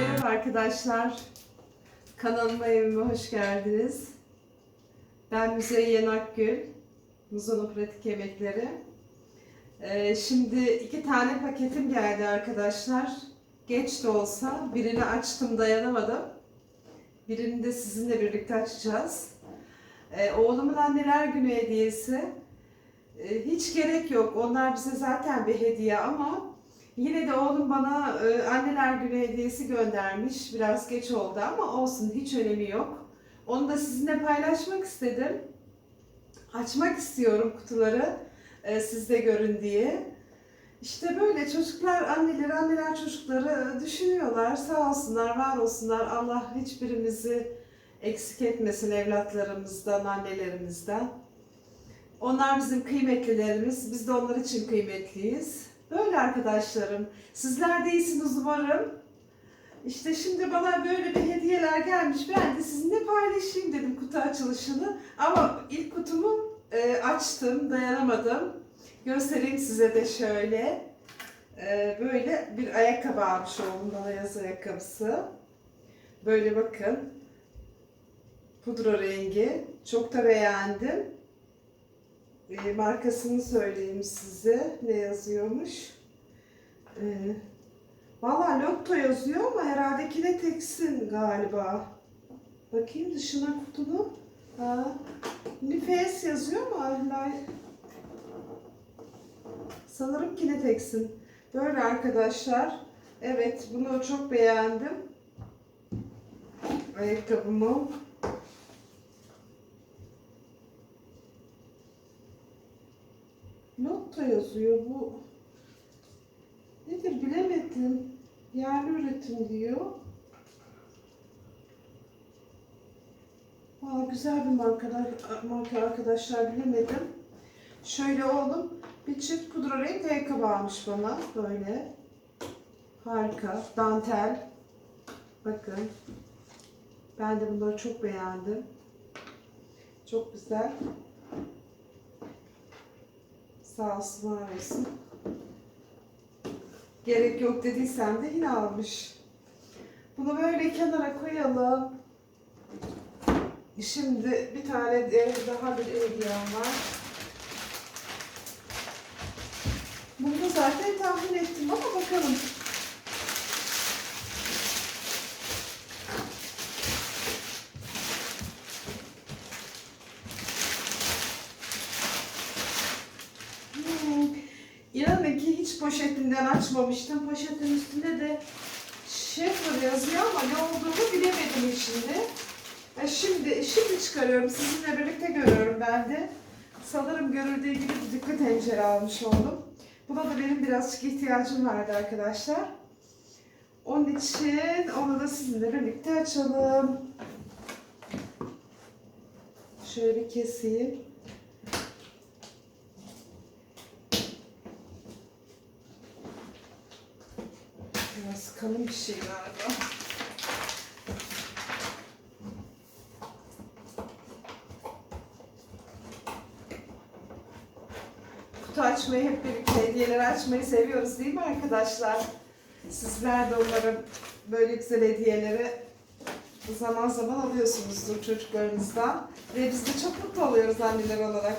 Merhaba arkadaşlar. Kanalıma evime hoş geldiniz. Ben Müzeyyen Akgül. Muzon'un pratik yemekleri. Ee, şimdi iki tane paketim geldi arkadaşlar. Geç de olsa birini açtım dayanamadım. Birini de sizinle birlikte açacağız. Ee, oğlumun anneler günü hediyesi. Ee, hiç gerek yok. Onlar bize zaten bir hediye ama Yine de oğlum bana e, anneler günü hediyesi göndermiş. Biraz geç oldu ama olsun hiç önemi yok. Onu da sizinle paylaşmak istedim. Açmak istiyorum kutuları e, siz de görün diye. İşte böyle çocuklar anneleri, anneler çocukları düşünüyorlar. Sağ olsunlar, var olsunlar. Allah hiçbirimizi eksik etmesin evlatlarımızdan, annelerimizden. Onlar bizim kıymetlilerimiz. Biz de onlar için kıymetliyiz. Böyle arkadaşlarım. Sizler de umarım. İşte şimdi bana böyle bir hediyeler gelmiş. Ben de sizinle paylaşayım dedim kutu açılışını. Ama ilk kutumu e, açtım, dayanamadım. Göstereyim size de şöyle. E, böyle bir ayakkabı almış oğlum bana yaz ayakkabısı. Böyle bakın. Pudra rengi. Çok da beğendim. E, markasını söyleyeyim size. Ne yazıyormuş? E, Valla Lotto yazıyor ama herhalde Kinetex'in galiba. Bakayım dışına kutunun. Ha. Nifes yazıyor mu? Allah. Sanırım Kinetex'in. Böyle arkadaşlar. Evet bunu çok beğendim. Ayakkabımı. Lotto yazıyor bu. Nedir bilemedim. Yerli üretim diyor. Aa, güzel bir markalar, marka arkadaşlar bilemedim. Şöyle oğlum bir çift pudra renk ayakkabı almış bana böyle. Harika. Dantel. Bakın. Ben de bunları çok beğendim. Çok güzel. Sağ olsun, var olsun. Gerek yok dediysem de yine almış. Bunu böyle kenara koyalım. Şimdi bir tane de daha bir hediyem var. Bunu zaten tahmin ettim ama bakalım. İnanın ki hiç poşetinden açmamıştım. Poşetin üstünde de Schaefer yazıyor ama ne olduğunu bilemedim içinde. E şimdi, şimdi çıkarıyorum. Sizinle birlikte görüyorum ben de. Sanırım görüldüğü gibi düdüklü tencere almış oldum. Buna da benim birazcık ihtiyacım vardı arkadaşlar. Onun için onu da sizinle birlikte açalım. Şöyle bir keseyim. Biraz kalın bir şey galiba. Kutu açmayı hep birlikte hediyeler açmayı seviyoruz değil mi arkadaşlar? Sizler de umarım böyle güzel hediyeleri zaman zaman alıyorsunuzdur çocuklarınızdan. Ve biz de çok mutlu oluyoruz anneler olarak.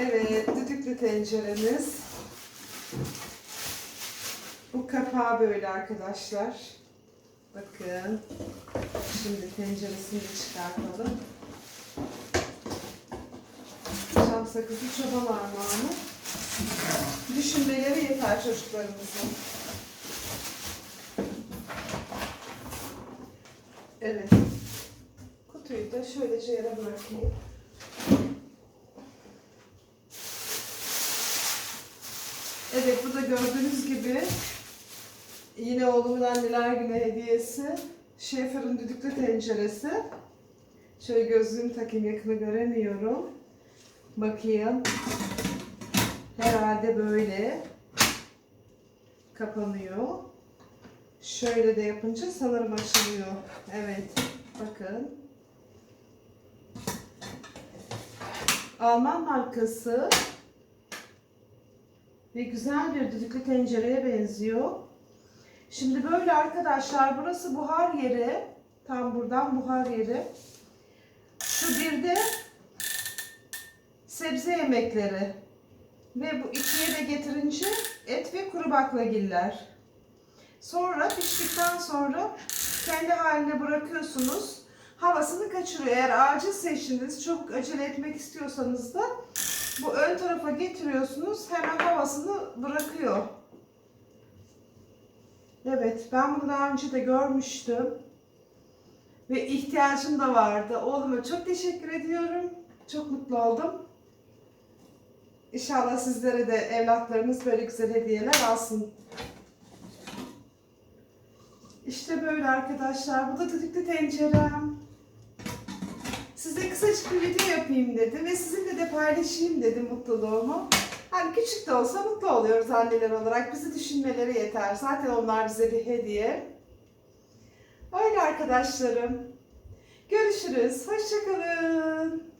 Evet, düdüklü tenceremiz. Bu kapağı böyle arkadaşlar. Bakın. Şimdi tenceresini de çıkartalım. Çam sakızı çoban armağanı. Düşünmeleri yeter çocuklarımızın. Evet. Kutuyu da şöylece yere bırakayım. Evet bu da gördüğünüz gibi yine oğlumun anneler günü hediyesi. Şefer'in düdüklü tenceresi. Şöyle gözlüğümü takayım yakını göremiyorum. Bakayım. Herhalde böyle kapanıyor. Şöyle de yapınca sanırım açılıyor. Evet. Bakın. Alman markası ve güzel bir düdüklü tencereye benziyor. Şimdi böyle arkadaşlar burası buhar yeri. Tam buradan buhar yeri. Şu bir de sebze yemekleri. Ve bu ikiye de getirince et ve kuru baklagiller. Sonra piştikten sonra kendi haline bırakıyorsunuz. Havasını kaçırıyor. Eğer acil seçtiniz, çok acele etmek istiyorsanız da bu ön tarafa getiriyorsunuz. Hemen havasını bırakıyor. Evet, ben bunu daha önce de görmüştüm. Ve ihtiyacım da vardı. Oğluma çok teşekkür ediyorum. Çok mutlu oldum. İnşallah sizlere de evlatlarınız böyle güzel hediyeler alsın. İşte böyle arkadaşlar. Bu da düdüklü tencerem. Size kısacık bir video yapayım dedim ve sizinle de paylaşayım dedim mutluluğumu. Hani küçük de olsa mutlu oluyoruz anneler olarak. Bizi düşünmeleri yeter. Zaten onlar bize bir hediye. Öyle arkadaşlarım. Görüşürüz. Hoşçakalın.